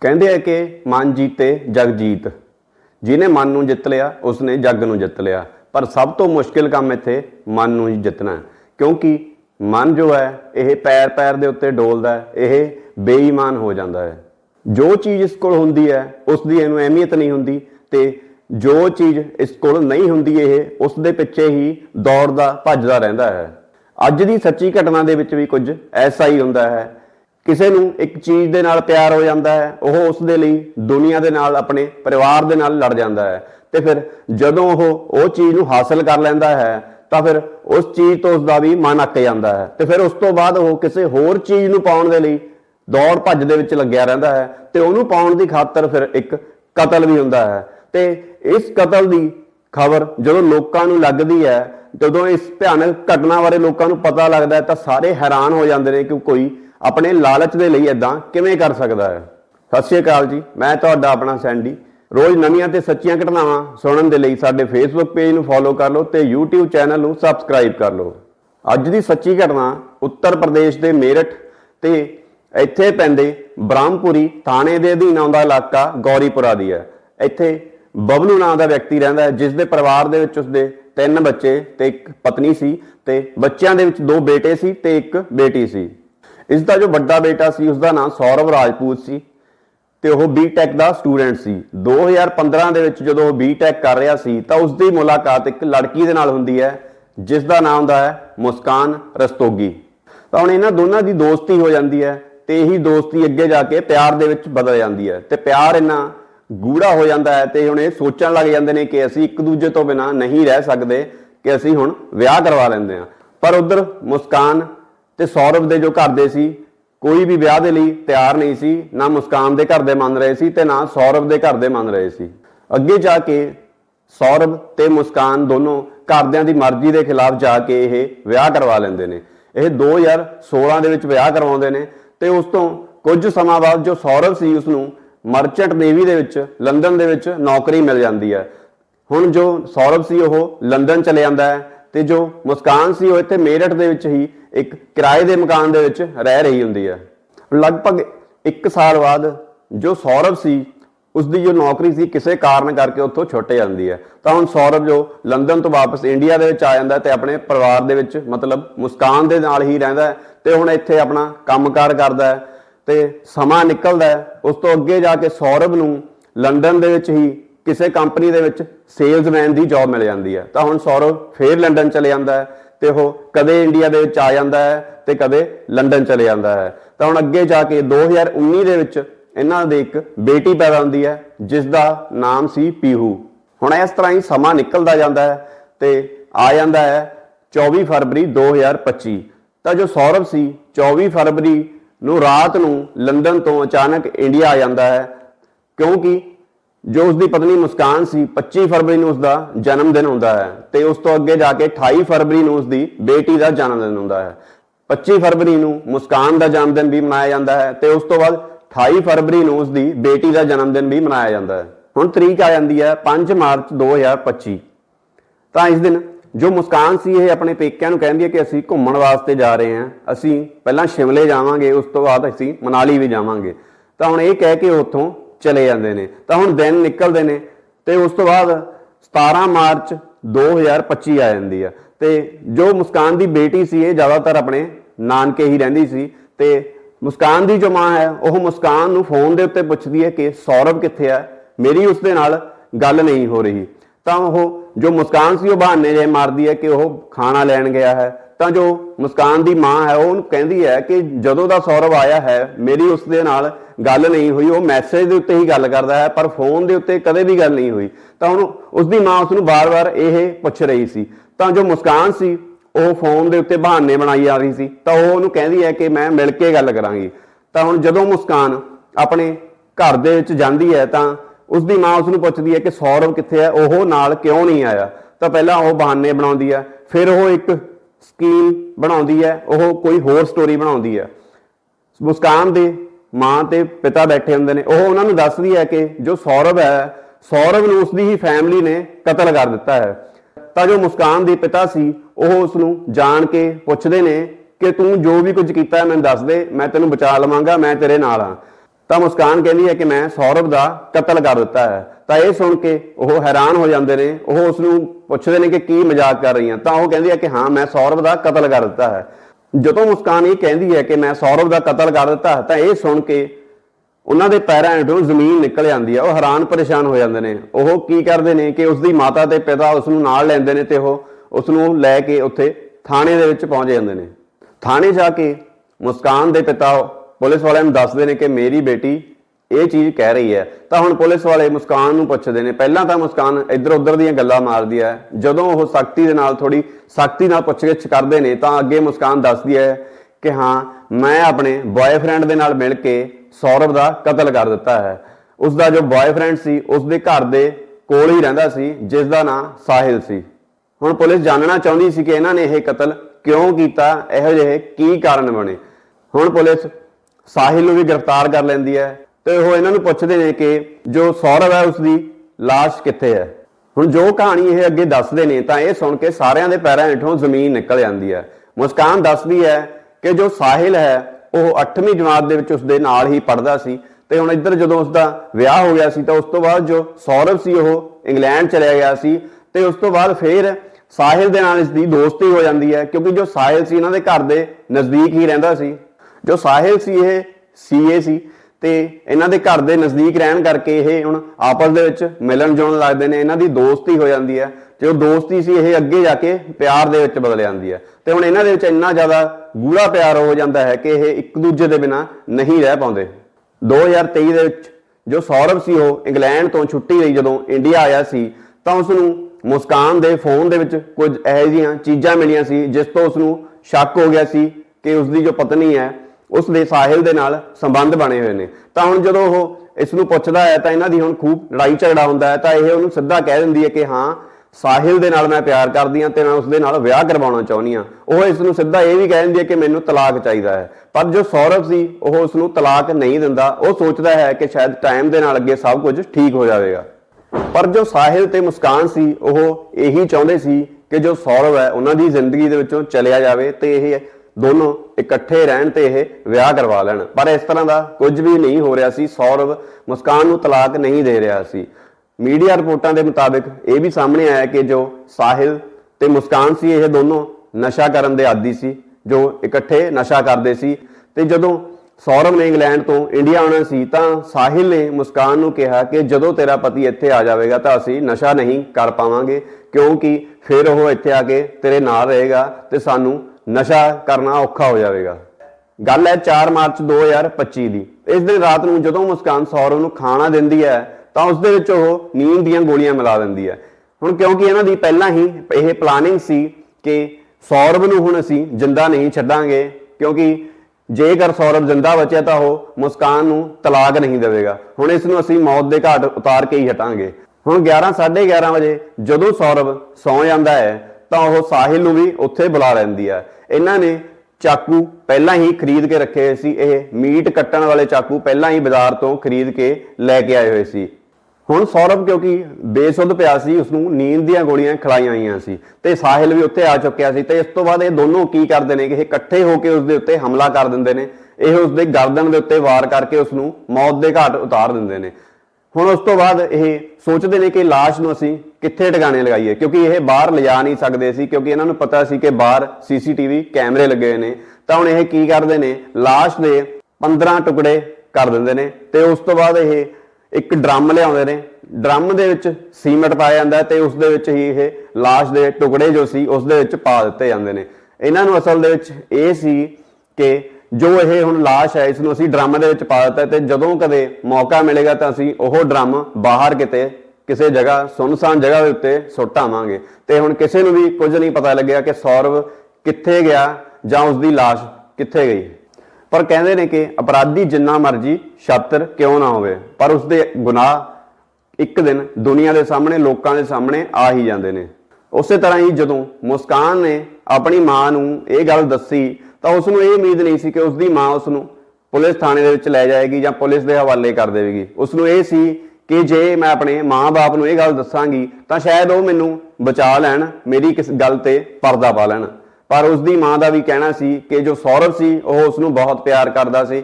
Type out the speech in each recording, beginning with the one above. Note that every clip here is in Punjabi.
ਕਹਿੰਦੇ ਆ ਕਿ ਮਨ ਜੀਤੇ, ਜਗ ਜੀਤ। ਜਿਹਨੇ ਮਨ ਨੂੰ ਜਿੱਤ ਲਿਆ, ਉਸਨੇ ਜੱਗ ਨੂੰ ਜਿੱਤ ਲਿਆ। ਪਰ ਸਭ ਤੋਂ ਮੁਸ਼ਕਿਲ ਕੰਮ ਇੱਥੇ ਮਨ ਨੂੰ ਹੀ ਜਿੱਤਣਾ ਕਿਉਂਕਿ ਮਨ ਜੋ ਹੈ, ਇਹ ਪੈਰ ਪੈਰ ਦੇ ਉੱਤੇ ਡੋਲਦਾ ਹੈ, ਇਹ ਬੇਈਮਾਨ ਹੋ ਜਾਂਦਾ ਹੈ। ਜੋ ਚੀਜ਼ ਇਸ ਕੋਲ ਹੁੰਦੀ ਹੈ ਉਸ ਦੀ ਇਹਨੂੰ ਅਹਿਮੀਅਤ ਨਹੀਂ ਹੁੰਦੀ ਤੇ ਜੋ ਚੀਜ਼ ਇਸ ਕੋਲ ਨਹੀਂ ਹੁੰਦੀ ਇਹ ਉਸ ਦੇ ਪਿੱਛੇ ਹੀ ਦੌੜਦਾ, ਭੱਜਦਾ ਰਹਿੰਦਾ ਹੈ। ਅੱਜ ਦੀ ਸੱਚੀ ਘਟਨਾ ਦੇ ਵਿੱਚ ਵੀ ਕੁਝ ਐਸਾ ਹੀ ਹੁੰਦਾ ਹੈ ਕਿਸੇ ਨੂੰ ਇੱਕ ਚੀਜ਼ ਦੇ ਨਾਲ ਪਿਆਰ ਹੋ ਜਾਂਦਾ ਹੈ, ਉਹ ਉਸ ਦੇ ਲਈ ਦੁਨੀਆ ਦੇ ਨਾਲ, ਆਪਣੇ ਪਰਿਵਾਰ ਦੇ ਨਾਲ ਲੜ ਜਾਂਦਾ ਹੈ। ਤੇ ਫਿਰ ਜਦੋਂ ਉਹ ਉਹ ਚੀਜ਼ ਨੂੰ ਹਾਸਲ ਕਰ ਲੈਂਦਾ ਹੈ, ਤਾਂ ਫਿਰ ਉਸ ਚੀਜ਼ ਤੋਂ ਉਸ ਦਾ ਵੀ ਮਨ ਅੱਕ ਜਾਂਦਾ ਹੈ। ਤੇ ਫਿਰ ਉਸ ਤੋਂ ਬਾਅਦ ਉਹ ਕਿਸੇ ਹੋਰ ਚੀਜ਼ ਨੂੰ ਪਾਉਣ ਦੇ ਲਈ ਦੌੜ ਭੱਜ ਦੇ ਵਿੱਚ ਲੱਗਿਆ ਰਹਿੰਦਾ ਹੈ ਤੇ ਉਹਨੂੰ ਪਾਉਣ ਦੀ ਖਾਤਰ ਫਿਰ ਇੱਕ ਕਤਲ ਵੀ ਹੁੰਦਾ ਹੈ। ਤੇ ਇਸ ਕਤਲ ਦੀ ਖਬਰ ਜਦੋਂ ਲੋਕਾਂ ਨੂੰ ਲੱਗਦੀ ਹੈ, ਜਦੋਂ ਇਸ ਭਿਆਨਕ ਘਟਨਾ ਬਾਰੇ ਲੋਕਾਂ ਨੂੰ ਪਤਾ ਲੱਗਦਾ ਹੈ, ਤਾਂ ਸਾਰੇ ਹੈਰਾਨ ਹੋ ਜਾਂਦੇ ਨੇ ਕਿ ਕੋਈ ਆਪਣੇ ਲਾਲਚ ਦੇ ਲਈ ਇਦਾਂ ਕਿਵੇਂ ਕਰ ਸਕਦਾ ਹੈ? ਸਤਿ ਸ਼੍ਰੀ ਅਕਾਲ ਜੀ, ਮੈਂ ਤੁਹਾਡਾ ਆਪਣਾ ਸੈਂਡੀ। ਰੋਜ਼ ਨਵੀਆਂ ਤੇ ਸੱਚੀਆਂ ਘਟਨਾਵਾਂ ਸੁਣਨ ਦੇ ਲਈ ਸਾਡੇ ਫੇਸਬੁੱਕ ਪੇਜ ਨੂੰ ਫੋਲੋ ਕਰ ਲਓ ਤੇ YouTube ਚੈਨਲ ਨੂੰ ਸਬਸਕ੍ਰਾਈਬ ਕਰ ਲਓ। ਅੱਜ ਦੀ ਸੱਚੀ ਘਟਨਾ ਉੱਤਰ ਪ੍ਰਦੇਸ਼ ਦੇ ਮੇਰਠ ਤੇ ਇੱਥੇ ਪੈਂਦੇ ਬ੍ਰਹਮਪੁਰੀ ਥਾਣੇ ਦੇ ਅਧੀਨ ਆਉਂਦਾ ਇਲਾਕਾ ਗੌਰੀਪੁਰਾ ਦੀ ਹੈ। ਇੱਥੇ ਬਬਲੂ ਨਾਂ ਦਾ ਵਿਅਕਤੀ ਰਹਿੰਦਾ ਹੈ ਜਿਸ ਦੇ ਪਰਿਵਾਰ ਦੇ ਵਿੱਚ ਉਸਦੇ ਤਿੰਨ ਬੱਚੇ ਤੇ ਇੱਕ ਪਤਨੀ ਸੀ ਤੇ ਬੱਚਿਆਂ ਦੇ ਵਿੱਚ ਦੋ ਬੇਟੇ ਸੀ ਤੇ ਇੱਕ ਬੇਟੀ ਸੀ। ਇਸ ਦਾ ਜੋ ਵੱਡਾ ਬੇਟਾ ਸੀ ਉਸ ਦਾ ਨਾਮ ਸੌਰਵ ਰਾਜਪੂਤ ਸੀ ਤੇ ਉਹ ਬੀਟੈਕ ਦਾ ਸਟੂਡੈਂਟ ਸੀ। 2015 ਦੇ ਵਿੱਚ ਜਦੋਂ ਉਹ ਬੀਟੈਕ ਕਰ ਰਿਹਾ ਸੀ, ਤਾਂ ਉਸ ਦੀ ਮੁਲਾਕਾਤ ਇੱਕ ਲੜਕੀ ਦੇ ਨਾਲ ਹੁੰਦੀ ਹੈ, ਜਿਸ ਦਾ ਨਾਮ ਦਾ ਹੈ ਮੁਸਕਾਨ ਰਸਤੋਗੀ। ਤਾਂ ਹੁਣ ਇਹਨਾਂ ਦੋਨਾਂ ਦੀ ਦੋਸਤੀ ਹੋ ਜਾਂਦੀ ਹੈ ਤੇ ਇਹੀ ਦੋਸਤੀ ਅੱਗੇ ਜਾ ਕੇ ਪਿਆਰ ਦੇ ਵਿੱਚ ਬਦਲ ਜਾਂਦੀ ਹੈ ਤੇ ਪਿਆਰ ਇੰਨਾ ਗੂੜਾ ਹੋ ਜਾਂਦਾ ਹੈ ਤੇ ਹੁਣ ਇਹ ਸੋਚਣ ਲੱਗ ਜਾਂਦੇ ਨੇ ਕਿ ਅਸੀਂ ਇੱਕ ਦੂਜੇ ਤੋਂ ਬਿਨਾ ਨਹੀਂ ਰਹਿ ਸਕਦੇ, ਕਿ ਅਸੀਂ ਹੁਣ ਵਿਆਹ ਕਰਵਾ ਲੈਂਦੇ ਹਾਂ। ਪਰ ਉਧਰ ਮੁਸਕਾਨ ਤੇ ਸੌਰਵ ਦੇ ਜੋ ਘਰ ਦੇ ਸੀ, ਕੋਈ ਵੀ ਵਿਆਹ ਦੇ ਲਈ ਤਿਆਰ ਨਹੀਂ ਸੀ, ਨਾ ਮੁਸਕਾਨ ਦੇ ਘਰ ਦੇ ਮੰਨ ਰਹੇ ਸੀ ਤੇ ਨਾ ਸੌਰਵ ਦੇ ਘਰ ਦੇ ਮੰਨ ਰਹੇ ਸੀ। ਅੱਗੇ ਜਾ ਕੇ ਸੌਰਵ ਤੇ ਮੁਸਕਾਨ ਦੋਨੋਂ ਘਰਦਿਆਂ ਦੀ ਮਰਜ਼ੀ ਦੇ ਖਿਲਾਫ ਜਾ ਕੇ ਇਹ ਵਿਆਹ ਕਰਵਾ ਲੈਂਦੇ ਨੇ। ਇਹ 2016 ਦੇ ਵਿੱਚ ਵਿਆਹ ਕਰਵਾਉਂਦੇ ਨੇ ਤੇ ਉਸ ਤੋਂ ਕੁਝ ਸਮਾਂ ਬਾਅਦ ਜੋ ਸੌਰਵ ਸੀ, ਉਸ ਨੂੰ ਮਰਚੈਂਟ ਨੇਵੀ ਦੇ ਵਿੱਚ, ਲੰਡਨ ਦੇ ਵਿੱਚ ਨੌਕਰੀ ਮਿਲ ਜਾਂਦੀ ਹੈ। ਹੁਣ ਜੋ ਸੌਰਵ ਸੀ, ਉਹ ਲੰਡਨ ਚਲੇ ਜਾਂਦਾ ਹੈ। ਤੇ ਜੋ ਮੁਸਕਾਨ ਸੀ ਉਹ ਇੱਥੇ ਮੇਰਠ ਦੇ ਵਿੱਚ ਹੀ ਇੱਕ ਕਿਰਾਏ ਦੇ ਮਕਾਨ ਦੇ ਵਿੱਚ ਰਹਿ ਰਹੀ ਹੁੰਦੀ ਹੈ। ਲਗਭਗ 1 ਸਾਲ ਬਾਅਦ ਜੋ ਸੌਰਵ ਸੀ ਉਸ ਦੀ ਜੋ ਨੌਕਰੀ ਸੀ ਕਿਸੇ ਕਾਰਨ ਕਰਕੇ ਉੱਥੋਂ ਛੁੱਟ ਜਾਂਦੀ ਹੈ। ਤਾਂ ਹੁਣ ਸੌਰਵ ਜੋ ਲੰਡਨ ਤੋਂ ਵਾਪਸ ਇੰਡੀਆ ਦੇ ਵਿੱਚ ਆ ਜਾਂਦਾ ਹੈ ਤੇ ਆਪਣੇ ਪਰਿਵਾਰ ਦੇ ਵਿੱਚ ਮਤਲਬ ਮੁਸਕਾਨ ਦੇ ਨਾਲ ਹੀ ਰਹਿੰਦਾ ਹੈ ਤੇ ਹੁਣ ਇੱਥੇ ਆਪਣਾ ਕੰਮਕਾਰ ਕਰਦਾ ਹੈ ਤੇ ਸਮਾਂ ਨਿਕਲਦਾ ਉਸ ਤੋਂ ਅੱਗੇ ਜਾ ਕੇ ਸੌਰਵ ਨੂੰ ਲੰਡਨ ਦੇ ਵਿੱਚ ਹੀ ਕਿਸੇ ਕੰਪਨੀ ਦੇ ਵਿੱਚ ਸੇਲਜ਼ਮੈਨ ਦੀ ਜੌਬ ਮਿਲ ਜਾਂਦੀ ਹੈ। ਤਾਂ ਹੁਣ ਸੌਰਵ ਫੇਰ ਲੰਡਨ ਚਲੇ ਜਾਂਦਾ ਹੈ ਤੇ ਉਹ ਕਦੇ ਇੰਡੀਆ ਦੇ ਵਿੱਚ ਆ ਜਾਂਦਾ ਹੈ ਤੇ ਕਦੇ ਲੰਡਨ ਚਲੇ ਜਾਂਦਾ ਹੈ। ਤਾਂ ਹੁਣ ਅੱਗੇ ਜਾ ਕੇ 2019 ਦੇ ਵਿੱਚ ਇਹਨਾਂ ਦੇ ਇੱਕ ਬੇਟੀ ਪੈਦਾ ਹੁੰਦੀ ਹੈ, ਜਿਸ ਦਾ ਨਾਮ ਸੀ ਪੀਹੂ। ਹੁਣ ਇਸ ਤਰ੍ਹਾਂ ਹੀ ਸਮਾਂ ਨਿਕਲਦਾ ਜਾਂਦਾ ਹੈ ਤੇ ਆ ਜਾਂਦਾ ਹੈ 24 ਫਰਵਰੀ 2025 ਤਾਂ ਜੋ ਸੌਰਵ ਸੀ 24 ਫਰਵਰੀ ਨੂੰ ਰਾਤ ਨੂੰ ਲੰਡਨ ਤੋਂ ਅਚਾਨਕ ਇੰਡੀਆ ਆ ਜਾਂਦਾ ਹੈ, ਕਿਉਂਕਿ ਜੋ ਉਸ ਦੀ ਪਤਨੀ ਮੁਸਕਾਨ ਸੀ 25 ਫਰਵਰੀ ਨੂੰ ਉਸ ਦਾ ਜਨਮ ਦਿਨ ਹੁੰਦਾ ਹੈ ਤੇ ਉਸ ਤੋਂ ਅੱਗੇ ਜਾ ਕੇ 28 ਫਰਵਰੀ ਨੂੰ ਉਸ ਦੀ ਬੇਟੀ ਦਾ ਜਨਮ ਦਿਨ ਹੁੰਦਾ ਹੈ। 25 ਫਰਵਰੀ ਨੂੰ ਮੁਸਕਾਨ ਦਾ ਜਨਮ ਦਿਨ ਵੀ ਮਨਾਇਆ ਜਾਂਦਾ ਹੈ ਤੇ ਉਸ ਤੋਂ ਬਾਅਦ 28 ਫਰਵਰੀ ਨੂੰ ਉਸ ਦੀ ਬੇਟੀ ਦਾ ਜਨਮ ਦਿਨ ਵੀ ਮਨਾਇਆ ਜਾਂਦਾ ਹੈ। ਹੁਣ ਤਰੀਕ ਆ ਜਾਂਦੀ ਹੈ 5 ਮਾਰਚ 2025 ਤਾਂ ਇਸ ਦਿਨ ਜੋ ਮੁਸਕਾਨ ਸੀ, ਇਹ ਆਪਣੇ ਪੇਕਿਆਂ ਨੂੰ ਕਹਿੰਦੀ ਹੈ ਕਿ ਅਸੀਂ ਘੁੰਮਣ ਵਾਸਤੇ ਜਾ ਰਹੇ ਹਾਂ। ਅਸੀਂ ਪਹਿਲਾਂ ਸ਼ਿਮਲੇ ਜਾਵਾਂਗੇ, ਉਸ ਤੋਂ ਬਾਅਦ ਅਸੀਂ ਮਨਾਲੀ ਵੀ ਜਾਵਾਂਗੇ। ਤਾਂ ਹੁਣ ਇਹ ਕਹਿ ਕੇ ਉੱਥੋਂ ਚਲੇ ਜਾਂਦੇ ਨੇ। ਤਾਂ ਹੁਣ ਦਿਨ ਨਿਕਲਦੇ ਨੇ ਤੇ ਉਸ ਤੋਂ ਬਾਅਦ 17 ਮਾਰਚ 2025 ਆ ਜਾਂਦੀ ਆ। ਤੇ ਜੋ ਮੁਸਕਾਨ ਦੀ ਬੇਟੀ ਸੀ, ਇਹ ਜ਼ਿਆਦਾਤਰ ਆਪਣੇ ਨਾਨਕੇ ਹੀ ਰਹਿੰਦੀ ਸੀ। ਤੇ ਮੁਸਕਾਨ ਦੀ ਜੋ ਮਾਂ ਹੈ, ਉਹ ਮੁਸਕਾਨ ਨੂੰ ਫੋਨ ਦੇ ਉੱਤੇ ਪੁੱਛਦੀ ਹੈ ਕਿ ਸੌਰਵ ਕਿੱਥੇ ਆ? ਮੇਰੀ ਉਸ ਦੇ ਨਾਲ ਗੱਲ ਨਹੀਂ ਹੋ ਰਹੀ। ਤਾਂ ਉਹ ਜੋ ਮੁਸਕਾਨ ਸੀ, ਉਹ ਬਹਾਨੇ ਜੇ ਮਾਰਦੀ ਹੈ ਕਿ ਉਹ ਖਾਣਾ ਲੈਣ ਗਿਆ ਹੈ। ਤਾਂ ਜੋ ਮੁਸਕਾਨ ਦੀ ਮਾਂ ਹੈ, ਉਹ ਉਹਨੂੰ ਕਹਿੰਦੀ ਹੈ ਕਿ ਜਦੋਂ ਦਾ ਸੌਰਵ ਆਇਆ ਹੈ, ਮੇਰੀ ਉਸ ਦੇ ਨਾਲ ਗੱਲ ਨਹੀਂ ਹੋਈ, ਉਹ ਮੈਸੇਜ ਦੇ ਉੱਤੇ ਹੀ ਗੱਲ ਕਰਦਾ ਹੈ, ਪਰ ਫੋਨ ਦੇ ਉੱਤੇ ਕਦੇ ਵੀ ਗੱਲ ਨਹੀਂ ਹੋਈ। ਤਾਂ ਉਹਨੂੰ ਉਸ ਦੀ ਮਾਂ ਉਸ ਨੂੰ ਬਾਰ-ਬਾਰ ਇਹ ਪੁੱਛ ਰਹੀ ਸੀ। ਤਾਂ ਜੋ ਮੁਸਕਾਨ ਸੀ, ਉਹ ਫੋਨ ਦੇ ਉੱਤੇ ਬਹਾਨੇ ਬਣਾਈ ਜਾ ਰਹੀ ਸੀ। ਤਾਂ ਉਹ ਉਹਨੂੰ ਕਹਿੰਦੀ ਹੈ ਕਿ ਮੈਂ ਮਿਲ ਕੇ ਗੱਲ ਕਰਾਂਗੀ। ਤਾਂ ਹੁਣ ਜਦੋਂ ਮੁਸਕਾਨ ਆਪਣੇ ਘਰ ਦੇ ਵਿੱਚ ਜਾਂਦੀ ਹੈ, ਤਾਂ ਉਸ ਦੀ ਮਾਂ ਉਸ ਨੂੰ ਪੁੱਛਦੀ ਹੈ ਕਿ ਸੌਰਵ ਕਿੱਥੇ ਹੈ? ਉਹ ਨਾਲ ਕਿਉਂ ਨਹੀਂ ਆਇਆ? ਤਾਂ ਪਹਿਲਾਂ ਉਹ ਬਹਾਨੇ ਬਣਾਉਂਦੀ ਹੈ, ਫਿਰ ਉਹ ਇੱਕ ਸਕੀਮ ਬਣਾਉਂਦੀ ਹੈ, ਉਹ ਕੋਈ ਹੋਰ ਸਟੋਰੀ ਬਣਾਉਂਦੀ ਹੈ। ਮੁਸਕਾਨ ਦੇ ਮਾਂ ਤੇ ਪਿਤਾ ਬੈਠੇ ਹੁੰਦੇ ਨੇ, ਉਹ ਉਹਨਾਂ ਨੂੰ ਦੱਸਦੀ ਹੈ ਕਿ ਜੋ ਸੌਰਵ ਹੈ ਸੌਰਵ ਨੂੰ ਉਸਦੀ ਹੀ ਫੈਮਿਲੀ ਨੇ ਕਤਲ ਕਰ ਦਿੱਤਾ ਹੈ। ਤਾਂ ਜੋ ਮੁਸਕਾਨ ਦੇ ਪਿਤਾ ਸੀ, ਉਹ ਉਸ ਨੂੰ ਜਾਣ ਕੇ ਪੁੱਛਦੇ ਨੇ ਕਿ ਤੂੰ ਜੋ ਵੀ ਕੁਝ ਕੀਤਾ ਮੈਨੂੰ ਦੱਸ ਦੇ, ਮੈਂ ਤੈਨੂੰ ਬਚਾ ਲਵਾਂਗਾ, ਮੈਂ ਤੇਰੇ ਨਾਲ ਹਾਂ। ਤਾਂ ਮੁਸਕਾਨ ਕਹਿੰਦੀ ਹੈ ਕਿ ਮੈਂ ਸੌਰਵ ਦਾ ਕਤਲ ਕਰ ਦਿੱਤਾ ਹੈ। ਤਾਂ ਇਹ ਸੁਣ ਕੇ ਉਹ ਹੈਰਾਨ ਹੋ ਜਾਂਦੇ ਨੇ, ਉਹ ਉਸ ਨੂੰ ਪੁੱਛਦੇ ਨੇ ਕਿ ਕੀ ਮਜ਼ਾਕ ਕਰ ਰਹੀ ਹੈ ਤਾਂ ਉਹ ਕਹਿੰਦੀ ਹੈ ਕਿ ਹਾਂ, ਮੈਂ ਸੌਰਵ ਦਾ ਕਤਲ ਕਰ ਦਿੱਤਾ ਹੈ। ਜਦੋਂ ਮੁਸਕਾਨ ਇਹ ਕਹਿੰਦੀ ਹੈ ਕਿ ਮੈਂ ਸੌਰਵ ਦਾ ਕਤਲ ਕਰ ਦਿੱਤਾ ਹੈ, ਤਾਂ ਇਹ ਸੁਣ ਕੇ ਉਹਨਾਂ ਦੇ ਪੈਰਾਂ ਹੇਠੋਂ ਜ਼ਮੀਨ ਨਿਕਲ ਜਾਂਦੀ ਹੈ। ਉਹ ਹੈਰਾਨ ਪਰੇਸ਼ਾਨ ਹੋ ਜਾਂਦੇ ਨੇ। ਉਹ ਕੀ ਕਰਦੇ ਨੇ ਕਿ ਉਸ ਦੀ ਮਾਤਾ ਤੇ ਪਿਤਾ ਉਸ ਨੂੰ ਨਾਲ ਲੈਂਦੇ ਨੇ ਤੇ ਉਹ ਉਸ ਨੂੰ ਲੈ ਕੇ ਉੱਥੇ ਥਾਣੇ ਦੇ ਵਿੱਚ ਪਹੁੰਚ ਜਾਂਦੇ ਨੇ। ਥਾਣੇ ਜਾ ਕੇ ਮੁਸਕਾਨ ਦੇ ਪਿਤਾ ਪੁਲਿਸ ਵਾਲਿਆਂ ਨੂੰ ਦੱਸਦੇ ਨੇ ਕਿ ਮੇਰੀ ਬੇਟੀ ਇਹ ਚੀਜ਼ ਕਹਿ ਰਹੀ ਹੈ, ਤਾਂ ਹੁਣ ਪੁਲਿਸ ਵਾਲੇ ਮੁਸਕਾਨ ਨੂੰ ਪੁੱਛਦੇ ਨੇ, ਪਹਿਲਾਂ ਤਾਂ ਮੁਸਕਾਨ ਇੱਧਰ ਉੱਧਰ ਦੀਆਂ ਗੱਲਾਂ ਮਾਰਦੀ ਹੈ, ਜਦੋਂ ਉਹ ਸਖਤੀ ਦੇ ਨਾਲ ਥੋੜੀ ਸਖਤੀ ਨਾਲ ਪੁੱਛਗਿੱਛ ਕਰਦੇ ਨੇ, ਤਾਂ ਅੱਗੇ ਮੁਸਕਾਨ ਦੱਸਦੀ ਹੈ ਕਿ ਹਾਂ, ਮੈਂ ਆਪਣੇ ਬॉयਫ੍ਰੈਂਡ ਦੇ ਨਾਲ ਮਿਲ ਕੇ ਸੌਰਵ ਦਾ ਕਤਲ ਕਰ ਦਿੱਤਾ ਹੈ। ਉਸ ਦਾ ਜੋ ਬॉयਫ੍ਰੈਂਡ ਸੀ ਉਸ ਦੇ ਘਰ ਦੇ ਕੋਲ ਹੀ ਰਹਿੰਦਾ ਸੀ, ਜਿਸ ਦਾ ਨਾਂ ਸਾਹਿਲ ਸੀ। ਹੁਣ ਪੁਲਿਸ ਜਾਣਨਾ ਚਾਹੁੰਦੀ ਸੀ ਕਿ ਇਹਨਾਂ ਨੇ ਇਹ ਕਤਲ ਕਿਉਂ ਕੀਤਾ, ਇਹੋ ਜਿਹੇ ਕੀ ਕਾਰਨ ਬਣੇ। ਹੁਣ ਪੁਲਿਸ ਸਾਹਿਲ ਨੂੰ ਵੀ ਗ੍ਰਿਫਤਾਰ ਕਰ ਲੈਂਦੀ ਹੈ। ਤੇ ਉਹ ਇਹਨਾਂ ਨੂੰ ਪੁੱਛਦੇ ਨੇ ਕਿ ਜੋ ਸੌਰਵ ਹੈ ਉਸ ਦੀ ਲਾਸ਼ ਕਿੱਥੇ ਹੈ? ਹੁਣ ਜੋ ਕਹਾਣੀ ਇਹ ਅੱਗੇ ਦੱਸਦੇ ਨੇ ਤਾਂ ਇਹ ਸੁਣ ਕੇ ਸਾਰਿਆਂ ਦੇ ਪੈਰਾਂ ਹੇਠੋਂ ਜ਼ਮੀਨ ਨਿਕਲ ਜਾਂਦੀ ਹੈ। ਮੁਸਕਾਨ ਦੱਸਦੀ ਹੈ ਕਿ ਜੋ ਸਾਹਿਲ ਹੈ, ਉਹ 8ਵੀਂ ਜਮਾਤ ਦੇ ਵਿੱਚ ਉਸ ਦੇ ਨਾਲ ਹੀ ਪੜ੍ਹਦਾ ਸੀ ਤੇ ਹੁਣ ਇੱਧਰ ਜਦੋਂ ਉਸ ਦਾ ਵਿਆਹ ਹੋ ਗਿਆ ਸੀ ਤਾਂ ਉਸ ਤੋਂ ਬਾਅਦ ਜੋ ਸੌਰਵ ਸੀ, ਉਹ ਇੰਗਲੈਂਡ ਚਲਿਆ ਗਿਆ ਸੀ ਤੇ ਉਸ ਤੋਂ ਬਾਅਦ ਫਿਰ ਸਾਹਿਲ ਦੇ ਨਾਲ ਇਸ ਦੀ ਦੋਸਤੀ ਹੋ ਜਾਂਦੀ ਹੈ ਕਿਉਂਕਿ ਜੋ ਸਾਹਿਲ ਸੀ, ਇਹਨਾਂ ਦੇ ਘਰ ਦੇ ਨਜ਼ਦੀਕ ਹੀ ਰਹਿੰਦਾ ਸੀ। ਜੋ ਸਾਹਿਲ ਸੀ, ਇਹ ਸੀਏ ਸੀ। ਤੇ ਇਹਨਾਂ ਦੇ ਘਰ ਦੇ ਨਜ਼ਦੀਕ ਰਹਿਣ ਕਰਕੇ ਇਹ ਹੁਣ ਆਪਸ ਦੇ ਵਿੱਚ ਮਿਲਣ ਜੁਲਣ ਲੱਗਦੇ ਨੇ, ਇਹਨਾਂ ਦੀ ਦੋਸਤੀ ਹੋ ਜਾਂਦੀ ਹੈ। ਜੋ ਦੋਸਤੀ ਸੀ, ਇਹ ਅੱਗੇ ਜਾ ਕੇ ਪਿਆਰ ਦੇ ਵਿੱਚ ਬਦਲ ਜਾਂਦੀ ਹੈ। ਤੇ ਹੁਣ ਇਹਨਾਂ ਦੇ ਵਿੱਚ ਇੰਨਾ ਜ਼ਿਆਦਾ ਗੂੜਾ ਪਿਆਰ ਹੋ ਜਾਂਦਾ ਹੈ ਕਿ ਇਹ ਇੱਕ ਦੂਜੇ ਦੇ ਬਿਨਾ ਨਹੀਂ ਰਹਿ ਪਾਉਂਦੇ। 2023 ਦੇ ਵਿੱਚ ਜੋ ਸੌਰਵ ਸੀ, ਉਹ ਇੰਗਲੈਂਡ ਤੋਂ ਛੁੱਟੀ ਲਈ ਜਦੋਂ ਇੰਡੀਆ ਆਇਆ ਸੀ, ਤਾਂ ਉਸ ਨੂੰ ਮੁਸਕਾਨ ਦੇ ਫੋਨ ਦੇ ਵਿੱਚ ਕੁਝ ਇਹੋ ਜਿਹੀਆਂ ਚੀਜ਼ਾਂ ਮਿਲੀਆਂ ਸੀ, ਜਿਸ ਤੋਂ ਉਸ ਨੂੰ ਸ਼ੱਕ ਹੋ ਗਿਆ ਸੀ ਕਿ ਉਸ ਦੀ ਜੋ ਪਤਨੀ ਹੈ ਉਸ ਦੇ ਸਾਹਿਲ ਦੇ ਨਾਲ ਸੰਬੰਧ ਬਣੇ ਹੋਏ ਨੇ। ਤਾਂ ਹੁਣ ਜਦੋਂ ਉਹ ਇਸ ਨੂੰ ਪੁੱਛਦਾ ਹੈ, ਤਾਂ ਇਹਨਾਂ ਦੀ ਹੁਣ ਖੂਬ ਲੜਾਈ ਝਗੜਾ ਹੁੰਦਾ ਹੈ, ਤਾਂ ਇਹ ਉਹਨੂੰ ਸਿੱਧਾ ਕਹਿ ਦਿੰਦੀ ਹੈ ਕਿ ਹਾਂ, ਸਾਹਿਲ ਦੇ ਨਾਲ ਮੈਂ ਪਿਆਰ ਕਰਦੀ ਹਾਂ ਤੇ ਮੈਂ ਉਸ ਦੇ ਨਾਲ ਵਿਆਹ ਕਰਵਾਉਣਾ ਚਾਹੁੰਦੀ ਹਾਂ। ਉਹ ਇਸ ਨੂੰ ਸਿੱਧਾ ਇਹ ਵੀ ਕਹਿ ਦਿੰਦੀ ਹੈ ਕਿ ਮੈਨੂੰ ਤਲਾਕ ਚਾਹੀਦਾ ਹੈ। ਪਰ ਜੋ ਸੌਰਵ ਸੀ, ਉਹ ਉਸ ਨੂੰ ਤਲਾਕ ਨਹੀਂ ਦਿੰਦਾ। ਉਹ ਸੋਚਦਾ ਹੈ ਕਿ ਸ਼ਾਇਦ ਟਾਈਮ ਦੇ ਨਾਲ ਅੱਗੇ ਸਭ ਕੁਝ ਠੀਕ ਹੋ ਜਾਵੇਗਾ। ਪਰ ਜੋ ਸਾਹਿਲ ਤੇ ਮੁਸਕਾਨ ਸੀ, ਉਹ ਇਹੀ ਚਾਹੁੰਦੇ ਸੀ ਕਿ ਜੋ ਸੌਰਵ ਹੈ, ਉਹਨਾਂ ਦੀ ਜ਼ਿੰਦਗੀ ਦੇ ਵਿੱਚੋਂ ਚਲਿਆ ਜਾਵੇ ਤੇ ਇਹ ਦੋਨੋਂ ਇਕੱਠੇ ਰਹਿਣ ਤੇ ਇਹ ਵਿਆਹ ਕਰਵਾ ਲੈਣ। ਪਰ ਇਸ ਤਰ੍ਹਾਂ ਦਾ ਕੁਝ ਵੀ ਨਹੀਂ ਹੋ ਰਿਹਾ ਸੀ। ਸੌਰਵ ਮੁਸਕਾਨ ਨੂੰ ਤਲਾਕ ਨਹੀਂ ਦੇ ਰਿਹਾ ਸੀ। ਮੀਡੀਆ ਰਿਪੋਰਟਾਂ ਦੇ ਮੁਤਾਬਕ ਇਹ ਵੀ ਸਾਹਮਣੇ ਆਇਆ ਕਿ ਜੋ ਸਾਹਿਲ ਤੇ ਮੁਸਕਾਨ ਸੀ, ਇਹ ਦੋਨੋਂ ਨਸ਼ਾ ਕਰਨ ਦੇ ਆਦੀ ਸੀ, ਜੋ ਇਕੱਠੇ ਨਸ਼ਾ ਕਰਦੇ ਸੀ। ਤੇ ਜਦੋਂ ਸੌਰਵ ਨੇ ਇੰਗਲੈਂਡ ਤੋਂ ਇੰਡੀਆ ਆਉਣਾ ਸੀ, ਤਾਂ ਸਾਹਿਲ ਨੇ ਮੁਸਕਾਨ ਨੂੰ ਕਿਹਾ ਕਿ ਜਦੋਂ ਤੇਰਾ ਪਤੀ ਇੱਥੇ ਆ ਜਾਵੇਗਾ ਤਾਂ ਅਸੀਂ ਨਸ਼ਾ ਨਹੀਂ ਕਰ ਪਾਵਾਂਗੇ, ਕਿਉਂਕਿ ਫਿਰ ਉਹ ਇੱਥੇ ਆ ਕੇ ਤੇਰੇ ਨਾਲ ਰਹੇਗਾ ਤੇ ਸਾਨੂੰ ਨਸ਼ਾ ਕਰਨਾ ਔਖਾ ਹੋ ਜਾਵੇਗਾ। ਗੱਲ ਹੈ 4 ਮਾਰਚ 2025 ਦੀ। ਇਸ ਦਿਨ ਰਾਤ ਨੂੰ ਜਦੋਂ ਮੁਸਕਾਨ ਸੌਰਵ ਨੂੰ ਖਾਣਾ ਦਿੰਦੀ ਹੈ, ਤਾਂ ਉਸ ਦੇ ਵਿੱਚ ਉਹ ਨੀਂਦ ਦੀਆਂ ਗੋਲੀਆਂ ਮਿਲਾ ਦਿੰਦੀ ਹੈ। ਹੁਣ ਕਿਉਂਕਿ ਇਹਨਾਂ ਦੀ ਪਹਿਲਾਂ ਹੀ ਇਹ ਪਲਾਨਿੰਗ ਸੀ ਕਿ ਸੌਰਵ ਨੂੰ ਹੁਣ ਅਸੀਂ ਜਿੰਦਾ ਨਹੀਂ ਛੱਡਾਂਗੇ, ਕਿਉਂਕਿ ਜੇਕਰ ਸੌਰਵ ਜਿੰਦਾ ਬਚਿਆ ਤਾਂ ਉਹ ਮੁਸਕਾਨ ਨੂੰ ਤਲਾਕ ਨਹੀਂ ਦੇਵੇਗਾ। ਹੁਣ ਇਸ ਨੂੰ ਅਸੀਂ ਮੌਤ ਦੇ ਘਾਟ ਉਤਾਰ ਕੇ ਹੀ ਹਟਾਂਗੇ। ਹੁਣ 11 11:30 ਵਜੇ ਜਦੋਂ ਸੌਰਵ ਸੌਂ ਜਾਂਦਾ ਹੈ ਤਾਂ ਉਹ ਸਾਹਿਲ ਨੂੰ ਵੀ ਉੱਥੇ ਬੁਲਾ ਲੈਂਦੀ ਹੈ ਇਹਨਾਂ ਨੇ ਚਾਕੂ ਪਹਿਲਾਂ ਹੀ ਖਰੀਦ ਕੇ ਰੱਖੇ ਹੋਏ ਸੀ। ਇਹ ਮੀਟ ਕੱਟਣ ਵਾਲੇ ਚਾਕੂ ਪਹਿਲਾਂ ਹੀ ਬਾਜ਼ਾਰ ਤੋਂ ਖਰੀਦ ਕੇ ਲੈ ਕੇ ਆਏ ਹੋਏ ਸੀ। ਹੁਣ ਸੌਰਵ ਕਿਉਂਕਿ ਬੇਸੁੱਧ ਪਿਆ ਸੀ ਉਸ ਨੂੰ ਨੀਂਦ ਦੀਆਂ ਗੋਲੀਆਂ ਖਿਲਾਈਆਂ ਹੋਈਆਂ ਸੀ ਤੇ ਸਾਹਿਲ ਵੀ ਉੱਥੇ ਆ ਚੁੱਕਿਆ ਸੀ ਤੇ ਇਸ ਤੋਂ ਬਾਅਦ ਇਹ ਦੋਨੋਂ ਕੀ ਕਰਦੇ ਨੇ ਕਿ ਇਹ ਇਕੱਠੇ ਹੋ ਕੇ ਉਸ ਦੇ ਉੱਤੇ ਹਮਲਾ ਕਰ ਦਿੰਦੇ ਨੇ। ਇਹ ਉਸ ਦੇ ਗਰਦਨ ਦੇ ਉੱਤੇ ਵਾਰ ਕਰਕੇ ਉਸ ਨੂੰ ਮੌਤ ਦੇ ਘਾਟ ਉਤਾਰ ਦਿੰਦੇ ਨੇ। ਹੁਣ ਉਸ ਤੋਂ ਬਾਅਦ ਇਹ ਸੋਚਦੇ ਨੇ ਕਿ ਲਾਸ਼ ਨੂੰ ਅਸੀਂ ਕਿੱਥੇ ਟਿਕਾਣੇ ਲਗਾਈਏ, ਕਿਉਂਕਿ ਇਹ ਬਾਹਰ ਲਿਜਾ ਨਹੀਂ ਸਕਦੇ ਸੀ, ਕਿਉਂਕਿ ਇਹਨਾਂ ਨੂੰ ਪਤਾ ਸੀ ਕਿ ਬਾਹਰ ਸੀਸੀਟੀਵੀ ਕੈਮਰੇ ਲੱਗੇ ਨੇ। ਤਾਂ ਹੁਣ ਇਹ ਕੀ ਕਰਦੇ ਨੇ, ਲਾਸ਼ ਦੇ 15 ਟੁਕੜੇ ਕਰ ਦਿੰਦੇ ਨੇ ਤੇ ਉਸ ਤੋਂ ਬਾਅਦ ਇਹ ਇੱਕ ਡਰਮ ਲਿਆਉਂਦੇ ਨੇ। ਡਰਮ ਦੇ ਵਿੱਚ ਸੀਮਟ ਪਾਇਆ ਜਾਂਦਾ ਹੈ ਤੇ ਉਸ ਦੇ ਵਿੱਚ ਹੀ ਇਹ ਲਾਸ਼ ਦੇ ਟੁਕੜੇ ਜੋ ਸੀ, ਉਸ ਦੇ ਵਿੱਚ ਪਾ ਦਿੱਤੇ ਜਾਂਦੇ ਨੇ। ਇਹਨਾਂ ਨੂੰ ਅਸਲ ਦੇ ਵਿੱਚ ਇਹ ਸੀ ਕਿ ਜੋ ਇਹ ਹੁਣ ਲਾਸ਼ ਹੈ, ਇਸ ਨੂੰ ਅਸੀਂ ਡਰਮ ਦੇ ਵਿੱਚ ਪਾ ਦਿੱਤਾ ਤੇ ਜਦੋਂ ਕਦੇ ਮੌਕਾ ਮਿਲੇਗਾ ਤਾਂ ਅਸੀਂ ਉਹ ਡਰਮ ਬਾਹਰ ਕਿਤੇ, ਕਿਸੇ ਜਗ੍ਹਾ, ਸੁਨਸਾਨ ਜਗ੍ਹਾ ਦੇ ਉੱਤੇ ਸੁੱਟ ਆਵਾਂਗੇ। ਤੇ ਹੁਣ ਕਿਸੇ ਨੂੰ ਵੀ ਕੁਝ ਨਹੀਂ ਪਤਾ ਲੱਗਿਆ ਕਿ ਸੌਰਵ ਕਿੱਥੇ ਗਿਆ ਜਾਂ ਉਸ ਦੀ ਲਾਸ਼ ਕਿੱਥੇ ਗਈ। ਪਰ ਕਹਿੰਦੇ ਨੇ ਕਿ ਅਪਰਾਧੀ ਜਿੰਨਾ ਮਰਜ਼ੀ ਛਾਤਰ ਕਿਉਂ ਨਾ ਹੋਵੇ, ਪਰ ਉਸ ਦੇ ਗੁਨਾਹ ਇੱਕ ਦਿਨ ਦੁਨੀਆ ਦੇ ਸਾਹਮਣੇ, ਲੋਕਾਂ ਦੇ ਸਾਹਮਣੇ ਆ ਹੀ ਜਾਂਦੇ ਨੇ। ਉਸੇ ਤਰ੍ਹਾਂ ਹੀ ਜਦੋਂ ਮੁਸਕਾਨ ਨੇ ਆਪਣੀ ਮਾਂ ਨੂੰ ਇਹ ਗੱਲ ਦੱਸੀ ਤਾਂ ਉਸ ਨੂੰ ਇਹ ਉਮੀਦ ਨਹੀਂ ਸੀ ਕਿ ਉਸ ਦੀ ਮਾਂ ਉਸ ਨੂੰ ਪੁਲਿਸ ਥਾਣੇ ਦੇ ਵਿੱਚ ਲੈ ਜਾਏਗੀ ਜਾਂ ਪੁਲਿਸ ਦੇ ਹਵਾਲੇ ਕਰ ਦੇਵੇਗੀ। ਉਸ ਨੂੰ ਇਹ ਸੀ ਕਿ ਜੇ ਮੈਂ ਆਪਣੇ ਮਾਂ-ਬਾਪ ਨੂੰ ਇਹ ਗੱਲ ਦੱਸਾਂਗੀ, ਤਾਂ ਸ਼ਾਇਦ ਉਹ ਮੈਨੂੰ ਬਚਾ ਲੈਣ, ਮੇਰੀ ਕਿਸ ਗੱਲ ਤੇ ਪਰਦਾ ਪਾ ਲੈਣ। ਪਰ ਉਸ ਦੀ ਮਾਂ ਦਾ ਵੀ ਕਹਿਣਾ ਸੀ ਕਿ ਜੋ ਸੌਰਵ ਸੀ, ਉਹ ਉਸ ਨੂੰ ਬਹੁਤ ਪਿਆਰ ਕਰਦਾ ਸੀ।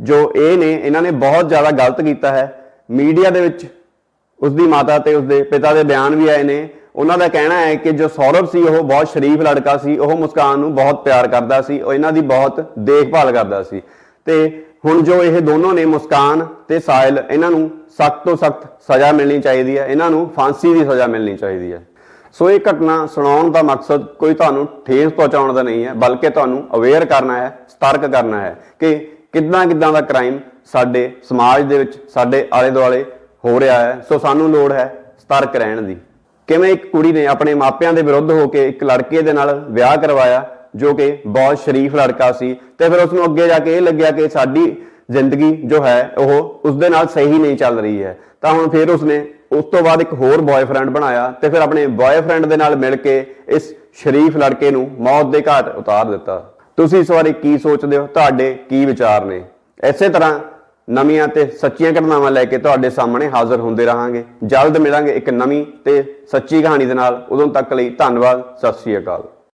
ਜੋ ਇਹ ਨੇ, ਇਹਨਾਂ ਨੇ ਬਹੁਤ ਜ਼ਿਆਦਾ ਗਲਤ ਕੀਤਾ ਹੈ। ਮੀਡੀਆ ਦੇ ਵਿੱਚ ਉਸ ਦੀ ਮਾਤਾ ਤੇ ਉਸ ਦੇ ਪਿਤਾ ਦੇ ਬਿਆਨ ਵੀ ਆਏ ਨੇ। ਉਹਨਾਂ ਦਾ ਕਹਿਣਾ ਹੈ ਕਿ ਜੋ ਸੌਰਵ ਸੀ, ਉਹ ਬਹੁਤ ਸ਼ਰੀਫ ਲੜਕਾ ਸੀ, ਉਹ ਮੁਸਕਾਨ ਨੂੰ ਬਹੁਤ ਪਿਆਰ ਕਰਦਾ ਸੀ, ਉਹ ਇਹਨਾਂ ਦੀ ਬਹੁਤ ਦੇਖਭਾਲ ਕਰਦਾ ਸੀ। ਤੇ ਹੁਣ ਜੋ ਇਹ ਦੋਨੋਂ ਨੇ, ਮੁਸਕਾਨ ਤੇ ਸਾਇਲ, ਇਹਨਾਂ ਨੂੰ ਸਖਤ ਤੋਂ ਸਖਤ ਸਜ਼ਾ ਮਿਲਣੀ ਚਾਹੀਦੀ ਹੈ, ਇਹਨਾਂ ਨੂੰ ਫਾਂਸੀ ਦੀ ਸਜ਼ਾ ਮਿਲਣੀ ਚਾਹੀਦੀ ਹੈ। ਸੋ ਇਹ ਘਟਨਾ ਸੁਣਾਉਣ ਦਾ ਮਕਸਦ ਕੋਈ ਤੁਹਾਨੂੰ ਠੇਸ ਪਹੁੰਚਾਉਣ ਦਾ ਨਹੀਂ ਹੈ, ਬਲਕਿ ਤੁਹਾਨੂੰ ਅਵੇਅਰ ਕਰਨਾ ਹੈ, ਸਤਰਕ ਕਰਨਾ ਹੈ ਕਿ ਕਿੱਦਾਂ ਕਿੱਦਾਂ ਦਾ ਕ੍ਰਾਈਮ ਸਾਡੇ ਸਮਾਜ ਦੇ ਵਿੱਚ, ਸਾਡੇ ਆਲੇ ਦੁਆਲੇ ਹੋ ਰਿਹਾ ਹੈ। ਸੋ ਸਾਨੂੰ ਲੋੜ ਹੈ ਸਤਰਕ ਰਹਿਣ ਦੀ। ਕਿਵੇਂ ਇੱਕ ਕੁੜੀ ਨੇ ਆਪਣੇ ਮਾਪਿਆਂ ਦੇ ਵਿਰੁੱਧ ਹੋ ਕੇ ਇੱਕ ਲੜਕੇ ਦੇ ਨਾਲ ਵਿਆਹ ਕਰਵਾਇਆ, ਜੋ ਕਿ ਬਹੁਤ ਸ਼ਰੀਫ ਲੜਕਾ ਸੀ, ਤੇ ਫਿਰ ਉਸ ਨੂੰ ਅੱਗੇ ਜਾ ਕੇ ਇਹ ਲੱਗਿਆ ਕਿ ਸਾਡੀ ਜ਼ਿੰਦਗੀ ਜੋ ਹੈ, ਉਹ ਉਸ ਦੇ ਨਾਲ ਸਹੀ ਨਹੀਂ ਚੱਲ ਰਹੀ ਹੈ। ਤਾਂ ਹੁਣ ਫਿਰ ਉਸਨੇ ਉਸ ਤੋਂ ਬਾਅਦ ਇੱਕ ਹੋਰ ਬॉयਫ੍ਰੈਂਡ ਬਣਾਇਆ ਤੇ ਫਿਰ ਆਪਣੇ ਬॉयਫ੍ਰੈਂਡ ਦੇ ਨਾਲ ਮਿਲ ਕੇ ਇਸ ਸ਼ਰੀਫ ਲੜਕੇ ਨੂੰ ਮੌਤ ਦੇ ਘਾਟ ਉਤਾਰ ਦਿੱਤਾ। ਤੁਸੀਂ ਇਸ ਬਾਰੇ ਕੀ ਸੋਚਦੇ ਹੋ? ਤੁਹਾਡੇ ਕੀ ਵਿਚਾਰ ਨੇ? ਇਸੇ ਤਰ੍ਹਾਂ ਨਵੀਆਂ ਤੇ ਸੱਚੀਆਂ ਘਟਨਾਵਾਂ ਲੈ ਕੇ ਤੁਹਾਡੇ ਸਾਹਮਣੇ ਹਾਜ਼ਰ ਹੁੰਦੇ ਰਹਾਂਗੇ। ਜਲਦ ਮਿਲਾਂਗੇ ਇੱਕ ਨਵੀਂ ਤੇ ਸੱਚੀ ਕਹਾਣੀ ਦੇ ਨਾਲ। ਉਦੋਂ ਤੱਕ ਲਈ ਧੰਨਵਾਦ। ਸਤਿ ਸ਼੍ਰੀ ਅਕਾਲ।